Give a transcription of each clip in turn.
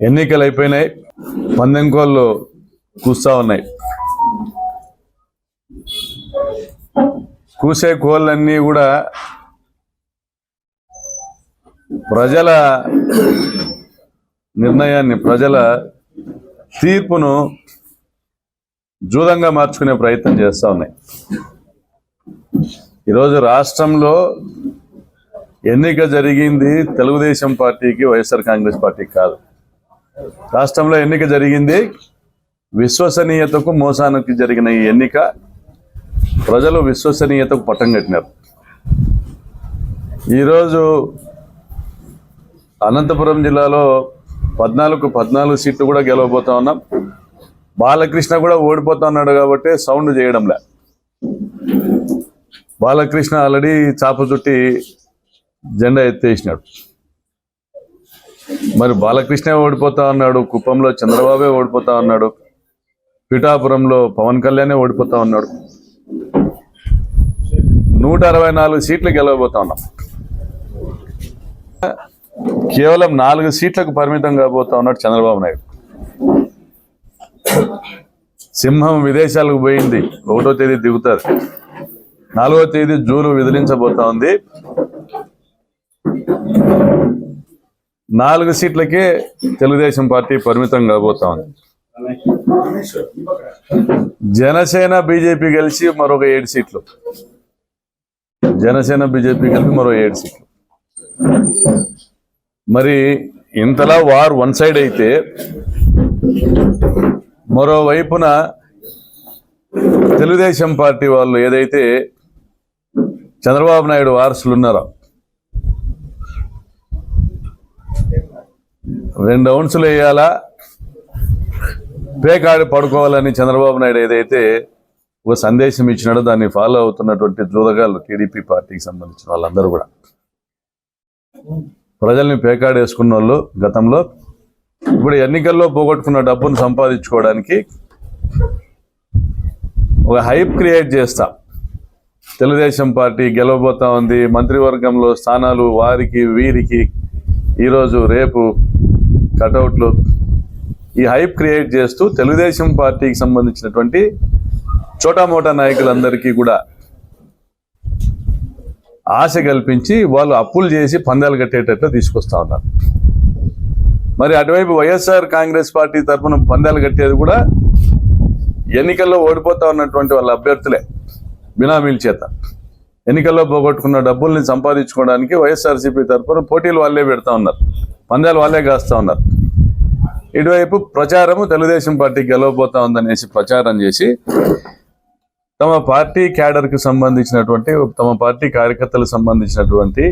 ఎన్నికలు అయిపోయినాయి పందెం కోళ్ళు కూస్తా ఉన్నాయి. కూసే కోళ్ళన్నీ కూడా ప్రజల నిర్ణయాన్ని ప్రజల తీర్పును జూదంగా మార్చుకునే ప్రయత్నం చేస్తూ ఉన్నాయి. ఈరోజు రాష్ట్రంలో ఎన్నిక జరిగింది తెలుగుదేశం పార్టీకి వైఎస్ఆర్ కాంగ్రెస్ పార్టీకి కాదు. రాష్ట్రంలో ఎన్నిక జరిగింది. విశ్వసనీయతకు మోసానికి జరిగిన ఈ ఎన్నిక ప్రజలు విశ్వసనీయతకు పట్టం కట్టినారు. ఈరోజు అనంతపురం జిల్లాలో పద్నాలుగు పద్నాలుగు సీట్లు కూడా గెలవబోతా ఉన్నాం. బాలకృష్ణ కూడా ఓడిపోతా ఉన్నాడు కాబట్టి సౌండ్ చేయడంలే. బాలకృష్ణ ఆల్రెడీ చాప చుట్టి జెండా ఎత్తేసినాడు. మరి బాలకృష్ణ ఓడిపోతా ఉన్నాడు కుప్పంలో చంద్రబాబే ఓడిపోతా ఉన్నాడు పిఠాపురంలో పవన్ కళ్యాణే ఓడిపోతా ఉన్నాడు నూట అరవై నాలుగు సీట్లు గెలవబోతా ఉన్నాం. కేవలం నాలుగు సీట్లకు పరిమితం కాబోతా ఉన్నాడు చంద్రబాబు నాయుడు. సింహం విదేశాలకు పోయింది ఒకటో తేదీ దిగుతుంది నాలుగో తేదీ జూలు విదిలించబోతా ఉంది. నాలుగు సీట్లకే తెలుగుదేశం పార్టీ పరిమితం కాబోతా ఉంది. జనసేన బీజేపీ కలిసి మరొక ఏడు సీట్లు. జనసేన బీజేపీ కలిపి మరో ఏడు సీట్లు. మరి ఇంతలా వార్ వన్ సైడ్ అయితే మరోవైపున తెలుగుదేశం పార్టీ వాళ్ళు ఏదైతే చంద్రబాబు నాయుడు వారసులు ఉన్నారో రెండు అవున్సులు వేయాలా? పేకాడి పడుకోవాలని చంద్రబాబు నాయుడు ఏదైతే ఒక సందేశం ఇచ్చినాడో దాన్ని ఫాలో అవుతున్నటువంటి జూదగాళ్ళు టీడీపీ పార్టీకి సంబంధించిన వాళ్ళందరూ కూడా. ప్రజల్ని పేకాడేసుకున్న వాళ్ళు గతంలో ఇప్పుడు ఎన్నికల్లో పోగొట్టుకున్న డబ్బును సంపాదించుకోవడానికి ఒక హైప్ క్రియేట్ చేస్తా. తెలుగుదేశం పార్టీ గెలవబోతా ఉంది మంత్రివర్గంలో స్థానాలు వారికి వీరికి ఈరోజు రేపు కటౌట్లు ఈ హైప్ క్రియేట్ చేస్తూ తెలుగుదేశం పార్టీకి సంబంధించినటువంటి చోటామోటా నాయకులందరికీ కూడా ఆశ కల్పించి వాళ్ళు అప్పులు చేసి పందాలు కట్టేటట్లు తీసుకొస్తా ఉన్నారు. మరి అటువైపు వైఎస్ఆర్ కాంగ్రెస్ పార్టీ తరఫున పందాలు కట్టేది కూడా ఎన్నికల్లో ఓడిపోతా ఉన్నటువంటి వాళ్ళ అభ్యర్థులే బినామీల చేత. ఎన్నికల్లో పోగొట్టుకున్న డబ్బుల్ని సంపాదించుకోవడానికి వైఎస్ఆర్సీపీ తరఫున పోటీలు వాళ్ళే పెడతా ఉన్నారు. పందాలు వాళ్ళే కాస్తా ఉన్నారు. ఇటువైపు ప్రచారము తెలుగుదేశం పార్టీ గెలవబోతా ఉందనేసి ప్రచారం చేసి తమ పార్టీ క్యాడర్కి సంబంధించినటువంటి తమ పార్టీ కార్యకర్తలకు సంబంధించినటువంటి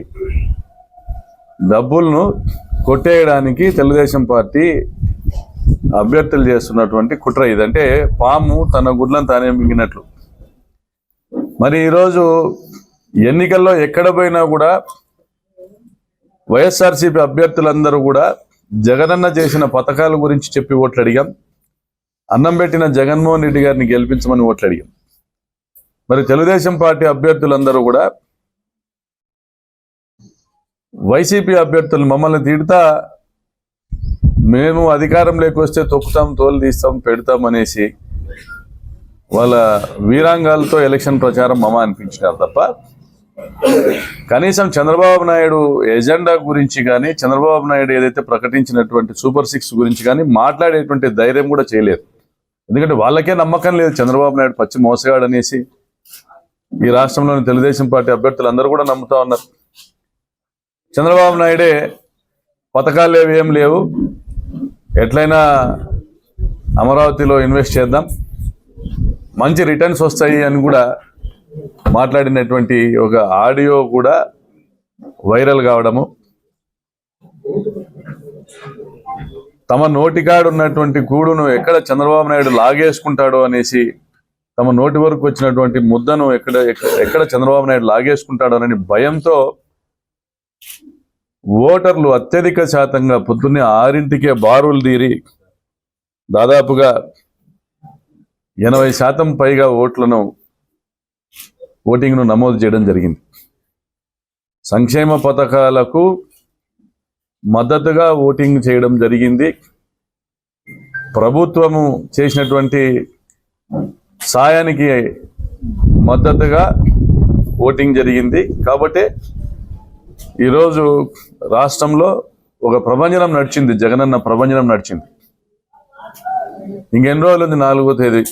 డబ్బులను కొట్టేయడానికి తెలుగుదేశం పార్టీ అభ్యర్థులు చేస్తున్నటువంటి కుట్ర ఇదంటే పాము తన గుడ్లను తానే మింగినట్లు. మరి ఈరోజు ఎన్నికల్లో ఎక్కడ పోయినా కూడా వైఎస్ఆర్సీపీ అభ్యర్థులందరూ కూడా జగనన్న చేసిన పథకాల గురించి చెప్పి ఓట్లు అడిగాం అన్నం పెట్టిన జగన్మోహన్ రెడ్డి గారిని గెలిపించమని ఓట్లు అడిగాం మరి తెలుగుదేశం పార్టీ అభ్యర్థులందరూ కూడా వైసీపీ అభ్యర్థులు మమ్మల్ని తిడతా మేము అధికారం వస్తే తొక్కుతాం తోలు తీస్తాం పెడతాం అనేసి వాళ్ళ వీరాంగాలతో ఎలక్షన్ ప్రచారం మమ అనిపించినారు తప్ప కనీసం చంద్రబాబు నాయుడు ఎజెండా గురించి కానీ చంద్రబాబు నాయుడు ఏదైతే ప్రకటించినటువంటి సూపర్ సిక్స్ గురించి కానీ మాట్లాడేటువంటి ధైర్యం కూడా చేయలేదు. ఎందుకంటే వాళ్ళకే నమ్మకం లేదు చంద్రబాబు నాయుడు పచ్చి మోసగాడు అనేసి ఈ రాష్ట్రంలోని తెలుగుదేశం పార్టీ అభ్యర్థులు అందరూ కూడా నమ్ముతా ఉన్నారు. చంద్రబాబు నాయుడే పథకాలు లేవు ఏం లేవు. ఎట్లయినా అమరావతిలో ఇన్వెస్ట్ చేద్దాం. మంచి రిటర్న్స్ వస్తాయి అని కూడా మాట్లాడినటువంటి ఒక ఆడియో కూడా వైరల్ కావడము. తమ నోటికాడు ఉన్నటువంటి కూడును ఎక్కడ చంద్రబాబు నాయుడు లాగేసుకుంటాడో అనేసి తమ నోటి వరకు వచ్చినటువంటి ముద్దను ఎక్కడ ఎక్కడ- ఎక్కడ చంద్రబాబు నాయుడు లాగేసుకుంటాడో అనే భయంతో ఓటర్లు అత్యధిక శాతంగా పొద్దున్నే ఆరింటికే బారులు తీరి దాదాపుగా ఎనభై శాతం పైగా ఓట్లను ఓటింగ్ను నమోదు చేయడం జరిగింది. సంక్షేమ పథకాలకు మద్దతుగా ఓటింగ్ చేయడం జరిగింది. ప్రభుత్వము చేసినటువంటి సాయానికి మద్దతుగా ఓటింగ్ జరిగింది. కాబట్టి ఈరోజు రాష్ట్రంలో ఒక ప్రభంజనం నడిచింది. జగనన్న ప్రభంజనం నడిచింది. ఇంకెన్ని రోజులు ఉంది? నాలుగో తేదీ.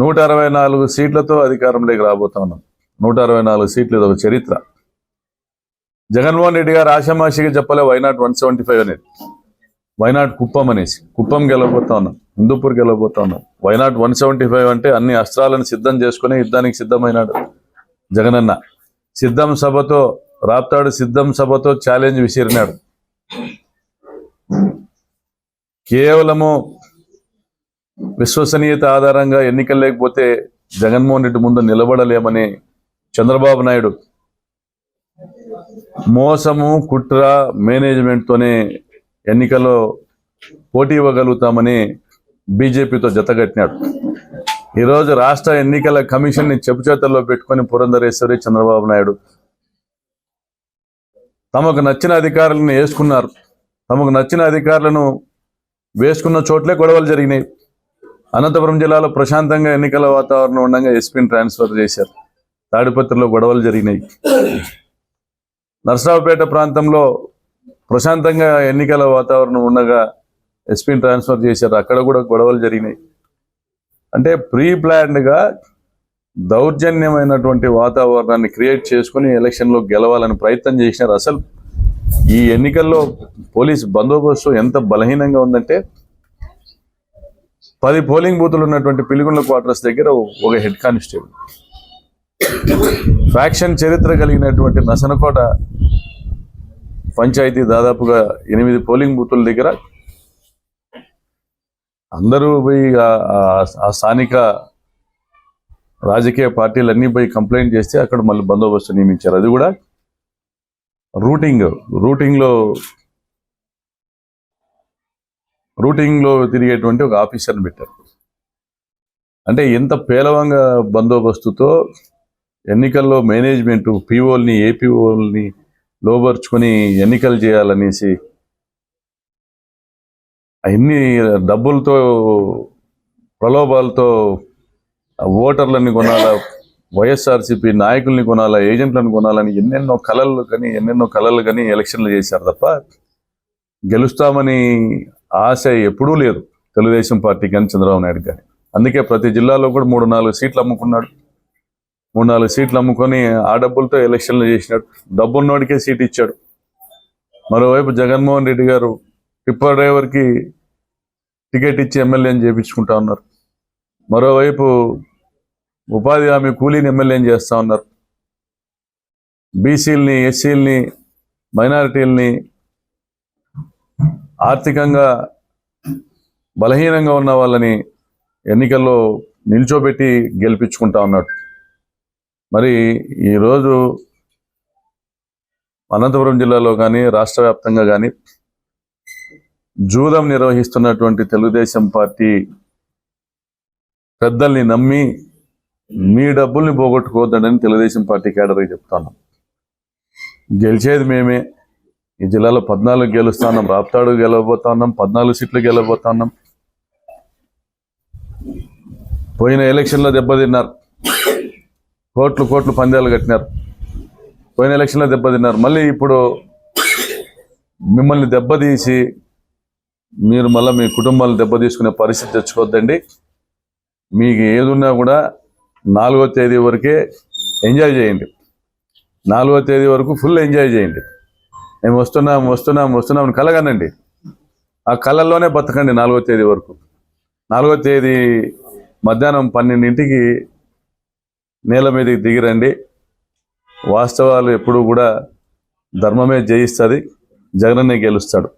నూట అరవై నాలుగు సీట్లతో అధికారంలోకి రాబోతా ఉన్నాం. నూట అరవై నాలుగు సీట్లు ఇది ఒక చరిత్ర. జగన్మోహన్ రెడ్డి గారు ఆషామాషిగా చెప్పలే why not one seventy five అనేది. వైనాట్ కుప్పం అనేసి. కుప్పం గెలవబోతా ఉన్నాం. హిందూపూర్ గెలవబోతా ఉన్నాం. వైనాట్ వన్ సెవెంటీ ఫైవ్ అంటే అన్ని అస్త్రాలను సిద్ధం చేసుకుని యుద్ధానికి సిద్ధమైనాడు జగనన్న. సిద్ధం సభతో రాప్తాడు సిద్ధం సభతో ఛాలెంజ్ విసిరినాడు. కేవలము విశ్వసనీయత ఆధారంగా ఎన్నికలు లేకపోతే జగన్మోహన్ రెడ్డి ముందు నిలబడలేమని చంద్రబాబు నాయుడు మోసము కుట్ర మేనేజ్మెంట్తోనే ఎన్నికల్లో పోటీ ఇవ్వగలుగుతామని బీజేపీతో జతగట్టినాడు. ఈరోజు రాష్ట్ర ఎన్నికల కమిషన్ని చెప్పుచేతల్లో పెట్టుకొని పురంధరేశ్వరి చంద్రబాబు నాయుడు తమకు నచ్చిన అధికారులను వేసుకున్నారు. తమకు నచ్చిన అధికారులను వేసుకున్న చోట్లే గొడవలు జరిగినాయి. అనంతపురం జిల్లాలో ప్రశాంతంగా ఎన్నికల వాతావరణం ఉండగా ఎస్పీని ట్రాన్స్ఫర్ చేశారు. తాడిపత్రిలో గొడవలు జరిగినాయి. నరసరావుపేట ప్రాంతంలో ప్రశాంతంగా ఎన్నికల వాతావరణం ఉండగా ఎస్పీని ట్రాన్స్ఫర్ చేశారు. అక్కడ కూడా గొడవలు జరిగినాయి. అంటే ప్రీ ప్లాన్డ్గా దౌర్జన్యమైనటువంటి వాతావరణాన్ని క్రియేట్ చేసుకుని ఎలక్షన్లో గెలవాలని ప్రయత్నం చేసినారు. అసలు ఈ ఎన్నికల్లో పోలీస్ బందోబస్తు ఎంత బలహీనంగా ఉందంటే పది పోలింగ్ బూతులు ఉన్నటువంటి పిలుగుండ్ల క్వార్టర్స్ దగ్గర ఒక హెడ్ కానిస్టేబుల్. ఫ్యాక్షన్ చరిత్ర కలిగినటువంటి నసనకోట పంచాయతీ దాదాపుగా ఎనిమిది పోలింగ్ బూతుల దగ్గర అందరూ పోయి ఆ- ఆ స్థానిక రాజకీయ పార్టీలన్నీ పోయి కంప్లైంట్ చేస్తే అక్కడ మళ్ళీ బందోబస్తు నియమించారు. అది కూడా రూటింగ్ రూటింగ్లో రూటింగ్లో తిరిగేటువంటి ఒక ఆఫీసర్ని పెట్టారు. అంటే ఎంత పేలవంగా బందోబస్తుతో ఎన్నికల్లో మేనేజ్మెంట్ పీఓల్ని ఏపీఓల్ని లోబర్చుకొని ఎన్నికలు చేయాలనేసి అన్ని డబ్బులతో ప్రలోభాలతో ఓటర్లని కొనాలా వైఎస్ఆర్సీపీ నాయకుల్ని కొనాలా ఏజెంట్లను కొనాలని ఎన్నెన్నో కళలు కానీ ఎన్నెన్నో కళలు కానీ ఎలక్షన్లు చేశారు తప్ప గెలుస్తామని ఆశ ఎప్పుడూ లేదు తెలుగుదేశం పార్టీ కానీ చంద్రబాబు నాయుడు కానీ అందుకే ప్రతి జిల్లాలో కూడా మూడు నాలుగు సీట్లు అమ్ముకున్నాడు. మూడు నాలుగు సీట్లు అమ్ముకొని ఆ డబ్బులతో ఎలక్షన్లు చేసినాడు. డబ్బున్నోడికే సీట్ ఇచ్చాడు. మరోవైపు జగన్మోహన్ రెడ్డి గారు టిప్పర్ డ్రైవర్కి టికెట్ ఇచ్చి ఎమ్మెల్యేని చేపించుకుంటా ఉన్నారు. మరోవైపు ఉపాధి హామీ కూలీని ఎమ్మెల్యేని చేస్తూ ఉన్నారు. బీసీలని ఎస్సీలని మైనారిటీలని ఆర్థికంగా బలహీనంగా ఉన్న వాళ్ళని ఎన్నికల్లో నిల్చోబెట్టి గెలిపించుకుంటా ఉన్నాడు. మరి ఈరోజు అనంతపురం జిల్లాలో కానీ రాష్ట్ర వ్యాప్తంగా కానీ జూదం నిర్వహిస్తున్నటువంటి తెలుగుదేశం పార్టీ పెద్దల్ని నమ్మి మీ డబ్బుల్ని పోగొట్టుకోవద్దని తెలుగుదేశం పార్టీ కేడర్కి చెప్తాను గెలిచేది మేమే. ఈ జిల్లాలో పద్నాలుగు గెలుస్తున్నాం రాప్తాడు గెలవబోతా ఉన్నాం పద్నాలుగు సీట్లు గెలవబోతా ఉన్నాం పోయిన ఎలక్షన్లో దెబ్బతిన్నారు. కోట్లు కోట్లు పందాలు కట్టినారు. పోయిన ఎలక్షన్లో దెబ్బతిన్నారు. మళ్ళీ ఇప్పుడు మిమ్మల్ని దెబ్బతీసి మీరు మళ్ళీ మీ కుటుంబాలను దెబ్బతీసుకునే పరిస్థితి తెచ్చుకోవద్దండి. మీకు ఏదున్నా కూడా నాలుగో తేదీ వరకే ఎంజాయ్ చేయండి. నాలుగో తేదీ వరకు ఫుల్ ఎంజాయ్ చేయండి. మేము వస్తున్నాం వస్తున్నాం వస్తున్నాం కలగనండి. ఆ కళల్లోనే బతకండి నాలుగో తేదీ వరకు. నాలుగో తేదీ మధ్యాహ్నం పన్నెండింటికి నేల మీదకి దిగిరండి. వాస్తవాలు ఎప్పుడూ కూడా ధర్మమే జయిస్తుంది. జగనన్నే గెలుస్తాడు.